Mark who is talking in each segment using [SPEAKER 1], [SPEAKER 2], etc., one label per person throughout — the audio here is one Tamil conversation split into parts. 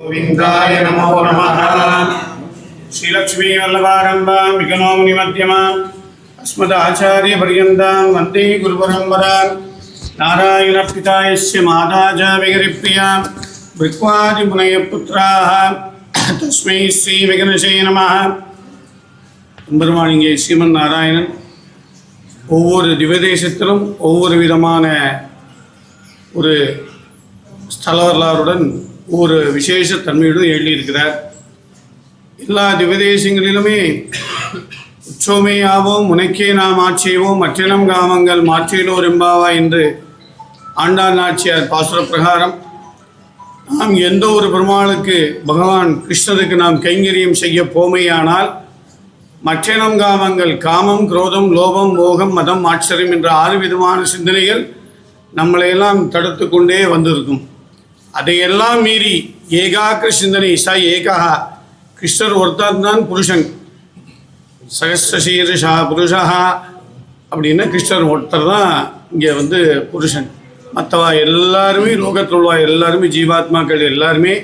[SPEAKER 1] గోవిందాయ నమో నమ శ్రీలక్ష్మీ వల్లభారంభాం విఘనోముని మధ్యమాం అస్మదాచార్యపర్యంతాం వందే గురుపరంపరాం నారాయణ పితాయస్య మాతాజ విగరిప్రియాం பிரிக்வாதிமுனையப்புத்திராக தஸ்மை ஸ்ரீ விகனசே நம பெருமான் இங்கே சீமன் நாராயணன் ஒவ்வொரு திவதேசத்திலும் ஒவ்வொரு விதமான ஒரு ஸ்தல வரலாறுடன் ஒரு விசேஷ தன்மையுடன் எழுதியிருக்கிறார். எல்லா திவதேசங்களிலுமே உச்சோமே ஆவோம் உனக்கே நாம் ஆட்சியவோம் மற்றினம் காமங்கள் மாற்றிலோர் எம்பாவா என்று ஆண்டாள் நாச்சியார் பாசுர பிரகாரம் நாம் எந்த ஒரு பெருமாளுக்கு பகவான் கிருஷ்ணருக்கு நாம் கைங்கரியம் செய்ய போமையானால் மற்றினம் காமங்கள் காமம் குரோதம் லோபம் மோகம் மதம் ஆச்சரியம் என்ற ஆறு விதமான சிந்தனைகள் நம்மளையெல்லாம் தடுத்து கொண்டே வந்திருக்கும். அதையெல்லாம் மீறி ஏகாக்கிர சிந்தனை ச ஏகா. கிருஷ்ணர் ஒருத்தர் தான் புருஷன். சகசிரசீர்ஷா புருஷா அப்படின்னா கிருஷ்ணர் ஒருத்தர் தான் இங்கே வந்து புருஷன். மற்றவா எல்லாருமே லோகத்தில் உள்ள எல்லாருமே ஜீவாத்மாக்கள் எல்லாருமே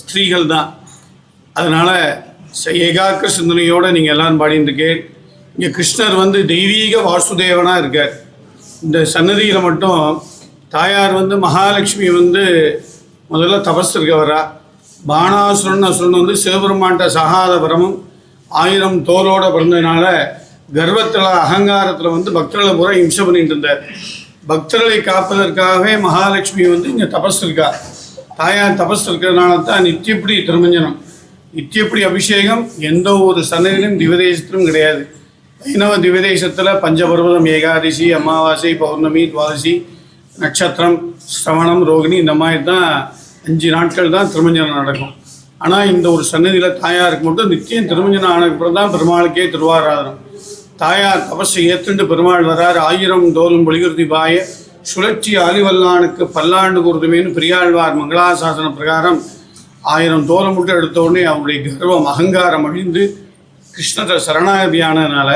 [SPEAKER 1] ஸ்திரீகள் தான். அதனால் ஏகாக்கிர சிந்தனையோடு நீங்கள் எல்லாரும் பாடிட்டுருக்கேன் இங்கே கிருஷ்ணர் வந்து தெய்வீக வாசுதேவனாக இருக்கார். இந்த சன்னதியில் மட்டும் தாயார் வந்து மகாலட்சுமி வந்து முதல்ல தபஸ் இருக்கவரா பானாசுரன் பாணாசுரன் அசுரன் வந்து சிவபெருமான்ட்ட சகாதபுரமும் ஆயிரம் தோலோட பிறந்ததுனால கர்வத்தில் அகங்காரத்தில் வந்து பக்தர்களை பூரா இம்சை பண்ணிட்டு இருந்தார். பக்தர்களை காப்பதற்காகவே மகாலட்சுமி வந்து இங்கே தபஸ் இருக்கா. தாயார் தபஸ் இருக்கிறதுனால தான் நித்தியப்படி திருமஞ்சனம். நித்தியப்படி அபிஷேகம் எந்த ஒரு சன்னதியிலும் திவதேசத்திலும் கிடையாது. வைணவ திவதேசத்தில் பஞ்சபர்வதம் ஏகாதசி அமாவாசை பௌர்ணமி துவாதசி நட்சத்திரம் ஸ்ரவணம் ரோகிணி இந்த மாதிரி தான் அஞ்சு நாட்கள் தான் திருமஞ்சனம் நடக்கும். ஆனால் இந்த ஒரு சன்னதியில் தாயாருக்கு மட்டும் நித்தியம் திருமஞ்சனம் ஆனதுக்கப்புறம் தான் பெருமாளுக்கே திருவாராதனம். தாயார் தபஸை ஏற்றுண்டு பெருமாள் வரார் ஆயிரம் தோலும் பொலிகுருதி பாய சுழற்சி ஆலிவல்லானுக்கு பல்லாண்டு குருதுமேனு பெரியாழ்வார் மங்களாசாசன பிரகாரம் ஆயிரம் தோலம் மட்டும் எடுத்த உடனே அவருடைய கர்வம் அகங்காரம் அழிந்து கிருஷ்ணரை சரணாகதியானதுனால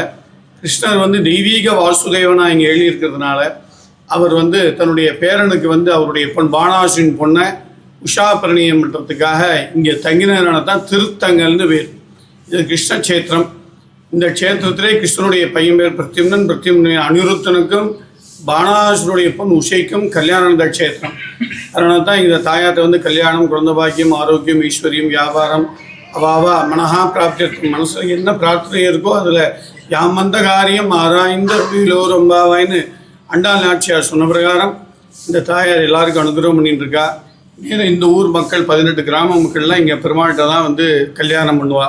[SPEAKER 1] கிருஷ்ணர் வந்து தெய்வீக வாசுதேவனாக இங்கே எழுதியிருக்கிறதுனால அவர் வந்து தன்னுடைய பேரனுக்கு வந்து அவருடைய பொன் பானாசின் பொண்ணை உஷா பரிணியம் பண்ணுறதுக்காக இங்கே தங்கினதுனால தான் திருத்தங்கல்னு பேர். இது கிருஷ்ண கஷேத்திரம். இந்த க்ஷேத்திரத்திலே கிருஷ்ணனுடைய பையன் பேர் பிரத்யும்னன் பிரத்யும்னன் அனிருத்தனுக்கும் பானாசுருடைய பொன் உஷைக்கும் கல்யாணந்த க்ஷேத்திரம். அதனால தான் இந்த தாயார்ட்ட வந்து கல்யாணம் குழந்த பாக்கியம் ஆரோக்கியம் ஈஸ்வரியம் வியாபாரம் அவாவா மனஹா பிராப்தியர்த்தம் மனசில் என்ன பிரார்த்தனை இருக்கோ அதில் யாம் வந்த காரியம் ஆராய்ந்த ரூபிலோ ரொம்பாவாயின்னு அண்டாள் நாச்சியார் சொன்ன பிரகாரம் இந்த தாயார் எல்லாருக்கும் அனுகிரகம் பண்ணிட்டு இருக்கா. ஏன்னா இந்த ஊர் மக்கள் பதினெட்டு கிராம மக்கள்லாம் இங்கே பெருமாள்கிட்ட தான் வந்து கல்யாணம் பண்ணுவா.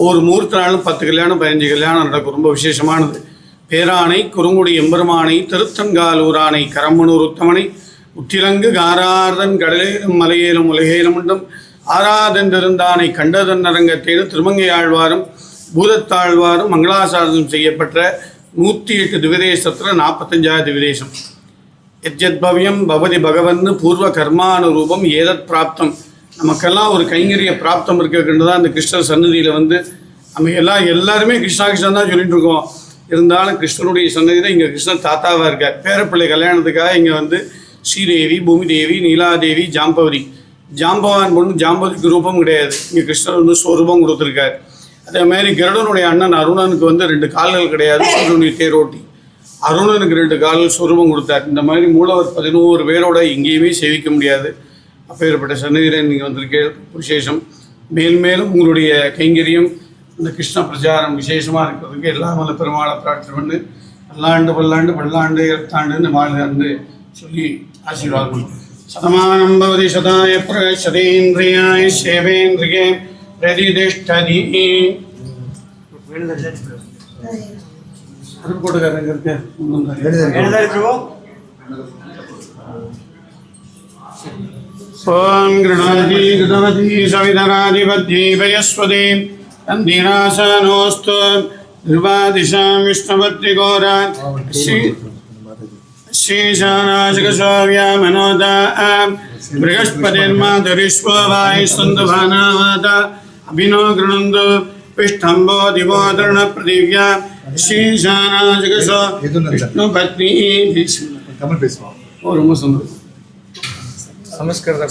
[SPEAKER 1] ஒவ்வொரு முகூர்த்த நாளும் பத்து கல்யாணம் பதினஞ்சு கல்யாணம் நடக்கும். ரொம்ப விசேஷமானது. பேரானை குறுங்குடி எம்பெருமானை திருத்தங்கால் ஊரானை கரம்பனூர் உத்தமனை உத்திலங்கு காரார்தன் கடலேலும் மலையேலும் உலகேலும் உண்டும் ஆராதென்றிருந்தானை கண்டதன் அரங்கத்தேனு திருமங்கை ஆழ்வாரும் பூதத்தாழ்வாரும் மங்களாசாரதம் செய்யப்பட்ட நூற்றி எட்டு திவிதேசத்தில் நாற்பத்தஞ்சாவது திவிதேசம். எத்யத் பவ்யம் பவதி பகவன் பூர்வ கர்மானுரூபம் ஏதத் பிராப்தம். நமக்கெல்லாம் ஒரு கைங்கரிய பிராப்தம் இருக்கிறது தான் இந்த கிருஷ்ணர் சன்னதியில் வந்து நம்ம எல்லாம் எல்லாருமே கிருஷ்ணா கிருஷ்ணன் தான் சொல்லிட்டு இருக்கோம். இருந்தாலும் கிருஷ்ணனுடைய சன்னதியில் இங்கே கிருஷ்ணன் தாத்தாவாக இருக்கார். பேரப்பிள்ளை கல்யாணத்துக்காக இங்கே வந்து ஸ்ரீதேவி பூமிதேவி நீலாதேவி ஜாம்பவரி ஜாம்பவான் பொண்ணு ஜாம்பவதிக்கு ரூபம் கிடையாது. இங்கே கிருஷ்ணர் வந்து ஸ்வரூபம் கொடுத்துருக்கார். அதே மாதிரி கருடனுடைய அண்ணன் அருணனுக்கு வந்து ரெண்டு கால்கள் கிடையாது. சூரியனுடைய தேரோட்டி. அருணனுக்கு ரெண்டு கால் சுரூபம் கொடுத்தார். இந்த மாதிரி மூலவர் பதினோரு பேரோட எங்கேயுமே சேவிக்க முடியாது. அப்பேற்பட்ட சன்னதியில் நீங்கள் வந்திருக்கே விசேஷம். மேல் மேலும் உங்களுடைய கைங்கரியம் இந்த கிருஷ்ண பிரச்சாரம் விசேஷமாக இருக்கிறதுக்கு எல்லாம் வல்ல பெருமாளை பிரார்த்தனை பண்ணு. பல்லாண்டு பல்லாண்டு பல்லாண்டு இரத்தாண்டுன்னு வாழ்ந்து சொல்லி ஆசீர்வாதம் பண்ணு. சதமானம் பவதி சதாய பிரசதேந்திரியாய சேவேந்திரியே பிரதிதிஷ்டதி. गृणाजी गृणाजी सविधराधिपत्यै वयस्वते अन्धिरासनोऽस्तु ध्रुवादिशां विष्णुपत्रिकोरा श्रीशानाशकस्वाव्यामनोदा बृहस्पतिर्माधुरिष्व वायुस्तन्तु भानामाता अभिनो गृणन्तु पिष्ठम्बो दिवो तृणपृथिव्या ஸ்ரீசானா ஜெகசா விஷ்ணு பத்னி
[SPEAKER 2] தமிழ் பேசுவோம்
[SPEAKER 1] ஓ ரொம்ப சந்தோஷம் சமஸ்கிருத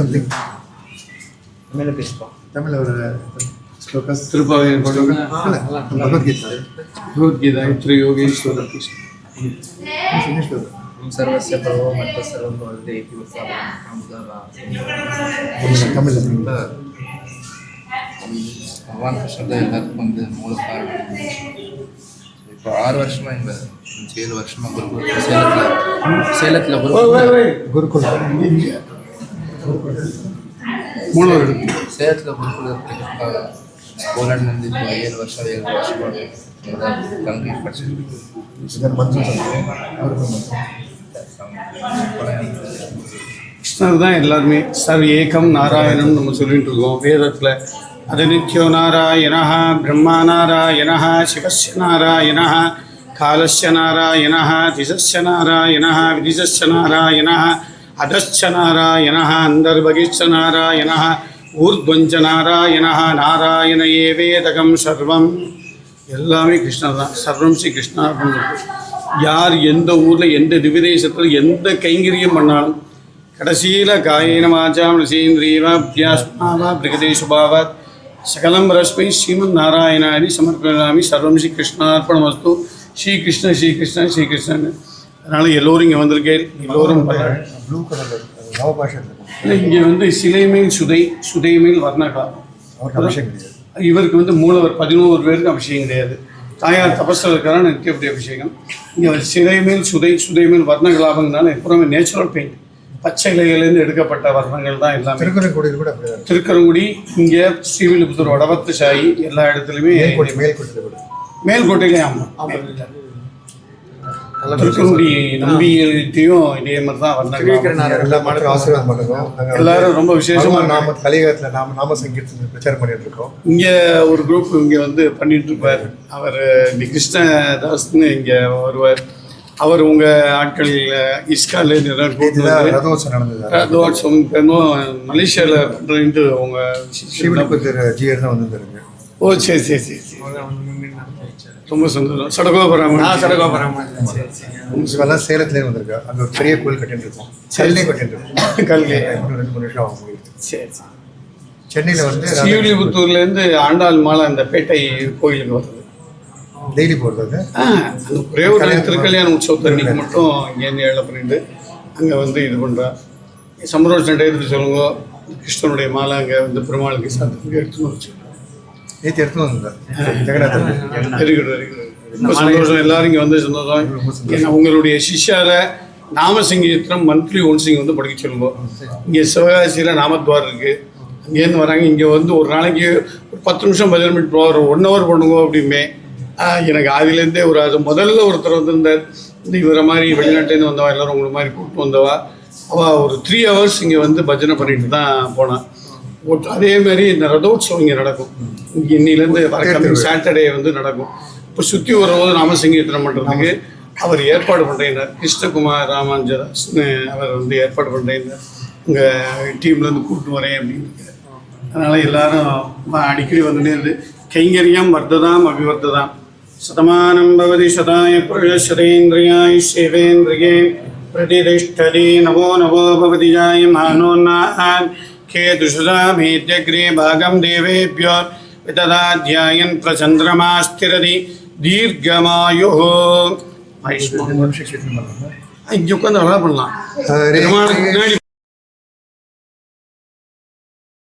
[SPEAKER 1] சம்திங்
[SPEAKER 3] தமிழ பேசுவோம்
[SPEAKER 2] தமிழ் ஒரு
[SPEAKER 1] திருப்பாவை
[SPEAKER 2] பகவத்கீதா
[SPEAKER 1] பகவத்கீதா இத்திரு யோகேஸ்வர
[SPEAKER 3] सर्वस्य प्रभो मत्तः सर्वं भवति इति
[SPEAKER 2] उक्त्वा
[SPEAKER 3] तमिळ பகவான் கிருஷ்ணர் தான் எல்லாத்துக்கும் வந்து மூல காரணம் இப்போ ஆறு வருஷமா இங்க ஏழு வருஷமா குருகுல சேலத்தில் சேலத்தில் குருகுல.
[SPEAKER 2] குருகுல
[SPEAKER 1] மூணாவது
[SPEAKER 3] சேலத்தில் குருகுல இருக்கிறதுக்காக போலாண்ட்லேருந்து இப்போ ஏழு வருஷம் ஏழு வருஷமா தங்கி
[SPEAKER 1] கிருஷ்ணர் தான் எல்லாருமே சர் ஏகம் நாராயணம் நம்ம சொல்லிட்டு இருக்கோம். வேதத்தில் அது நித்யோ நாராயணா பிரம்மா நாராயணா சிவஸ்ய நாராயணா காலஸ்ய நாராயணா திசஸ்ய நாராயணா விதிசஸ்ய நாராயணா அதஸ்ச நாராயணா அந்தர்பகிச்ச நாராயணா ஊர்த்வஞ்ச நாராயணா நாராயண ஏவேதகம் சர்வம் எல்லாமே கிருஷ்ணர் தான் சர்வம் ஸ்ரீ கிருஷ்ணா இருக்கு. யார் எந்த ஊரில் எந்த திவிதேசத்தில் எந்த கைங்கரியம் பண்ணாலும் கடைசியில் காயேன வாச்சாம் ரசீந்திரியவா அபியாஸ்மாவா பிரகதேசுபாவாத் சகலம் ரஸ்மை ஸ்ரீமன் நாராயணாரி சமர்ப்பணாமி சர்வம் ஸ்ரீ கிருஷ்ணார்ப்பணம் வஸ்து ஸ்ரீ கிருஷ்ண ஸ்ரீ கிருஷ்ண ஸ்ரீ கிருஷ்ணன் அதனால் எல்லோரும் இங்கே வந்திருக்கேன் எல்லோரும்
[SPEAKER 2] இருக்கும்
[SPEAKER 1] இங்கே வந்து சிலை மேல் சுதை சுதை மேல்
[SPEAKER 2] கிடையாது.
[SPEAKER 1] இவருக்கு வந்து மூலவர் பதினோரு பேருக்கு அபிஷேகம் கிடையாது. தாயார் தபஸில் இருக்கிறான் நித்தியப்படி அபிஷேகம்? இங்கே சிலை மேல் சுதை சுதை மேல் வர்ண கலாபங்கனால எப்பவுமே நேச்சுரல் பெயிண்ட் பச்சை இலையிலேருந்து எடுக்கப்பட்ட வர்ணங்கள் தான் எல்லாமே.
[SPEAKER 2] திருக்குறள் கூட.
[SPEAKER 1] திருக்கரங்குடி இங்கே ஸ்ரீவில்லிபுத்தூர் வடபத்து சாயி எல்லா இடத்துலையுமே
[SPEAKER 2] மேல்கோட்டை கூட.
[SPEAKER 1] மேல்கோட்டையிலே ஆமாம் திருக்கரங்குடி நம்பிக்கையும் இதே மாதிரி தான் வர்ணங்கள்.
[SPEAKER 2] எல்லா மக்களும் ஆசீர்வாதம் பண்ணுறோம்.
[SPEAKER 1] எல்லாரும் ரொம்ப விசேஷமா
[SPEAKER 2] பகவான் நாம கலிகாலத்தில் நாம நாம சங்கீர்த்தனை பிரச்சாரம் பண்ணிட்டு இருக்கோம்.
[SPEAKER 1] இங்கே ஒரு குரூப் இங்கே வந்து பண்ணிட்டு இருப்பார். அவர் டி கிருஷ்ணதாஸ்னு இங்கே வருவார். அவர் உங்கள் ஆட்கள் இஸ்கால கூட்டு
[SPEAKER 2] இதுதான்
[SPEAKER 1] வந்து
[SPEAKER 2] ரதோத்சவம் நடந்தது.
[SPEAKER 1] ரதோத்சவம் பேரும் மலேசியாவில் பண்ணுறீன்ட்டு உங்கள்
[SPEAKER 2] ஸ்ரீவில்லிபுத்தூர் ஜிஆர் தான் வந்திருந்தாருங்க
[SPEAKER 1] ஓ சரி சரி சரி சரி. ரொம்ப சந்தோஷம். சடகோபுரம்.
[SPEAKER 3] சடகோபுரம்.
[SPEAKER 2] இவெல்லாம் சேலத்துலேயே வந்திருக்கா அங்கே ஒரு பெரிய கோயில் கட்டிட்டு இருக்கோம் சென்னை கட்டிட்டு இருக்கோம்
[SPEAKER 1] கல்வி
[SPEAKER 2] ரெண்டு மூணு வருஷம் ஆகும்
[SPEAKER 1] சரி
[SPEAKER 2] சென்னையில் வந்து
[SPEAKER 1] ஸ்ரீவில்லிபுத்தூர்லேருந்து ஆண்டாள் மாலை அந்த பேட்டை கோயிலுக்கு வருது
[SPEAKER 2] டெய்லி
[SPEAKER 1] அந்த ஒரே ஒரு திருக்கல்யாண உற்சவத்தை அன்னைக்கு மட்டும் இங்கேருந்து ஏழை பண்ணிட்டு அங்கே வந்து இது பண்ணுறா சம்பரோஷன் எடுத்து சொல்லுங்க. கிருஷ்ணனுடைய மாலை அங்கே வந்து பெருமாளுக்கு சாத்திரத்துக்கு எடுத்துன்னு வச்சு
[SPEAKER 2] நேற்று எடுத்துன்னு வந்திருந்தார் Jagannathan
[SPEAKER 1] very good very good. ரொம்ப சந்தோஷம் எல்லாரும் இங்கே வந்து சந்தோஷம். உங்களுடைய சிஷ்யாரை நாம சங்கீதம் மந்த்லி ஒன்ஸ் இங்கே வந்து படிக்க சொல்லுங்க. இங்கே சிவகாசியில் நாமத்வார் இருக்குது அங்கேருந்து வராங்க. இங்கே வந்து ஒரு நாளைக்கு ஒரு பத்து நிமிஷம் பதினஞ்சு மினிட் ஒரு ஒன் ஹவர் பண்ணுங்க அப்படிமே எனக்கு ஆதிலேருந்தே ஒரு அது முதல்ல ஒருத்தர் வந்திருந்தார். இந்த இவரை மாதிரி வெளிநாட்டிலேருந்து வந்தவா எல்லாரும் உங்களை மாதிரி கூப்பிட்டு வந்தவா. அவள் ஒரு த்ரீ ஹவர்ஸ் இங்கே வந்து பஜனை பண்ணிட்டு தான் போனான் அதே மாதிரி இந்த ரதோத்சவம் இங்கே நடக்கும். இங்கே இன்னிலேருந்து வர சாட்டர்டே வந்து நடக்கும். இப்போ சுற்றி வரும்போது நாம சங்கீர்த்தனம் பண்ணுறதுக்கு அவர் ஏற்பாடு பண்ணுறேன்னார் கிருஷ்ணகுமார் ராமானுஜதாஸ்னு அவர் வந்து ஏற்பாடு பண்ணுறேன்னார் உங்கள் டீம்லேருந்து கூப்பிட்டு வரேன் அப்படின்னு அதனால் எல்லாரும் அடிக்கடி வந்துட்டே இருந்து. கைங்கரியம் வர்த்ததாம் அபிவர்த்ததாம். சதமானம் பவதி சதாய புருஷதேந்திரியாய் சிவேந்திரியே प्रतिष्ठति नमो नमो भवति जायमानोन्नान् केतुषुधामेत्यग्रे भागं देवेभ्यो विददाध्यायन् प्रचन्द्रमा स्थिरति दीर्घमायुः
[SPEAKER 2] ரெண்டு நிமிஷம் கீர்த்தனை பண்ணலாம்
[SPEAKER 1] இங்கே உட்காந்து அழகா பண்ணலாம்
[SPEAKER 2] ஹரே
[SPEAKER 1] பெருமாளுக்கு முன்னாடி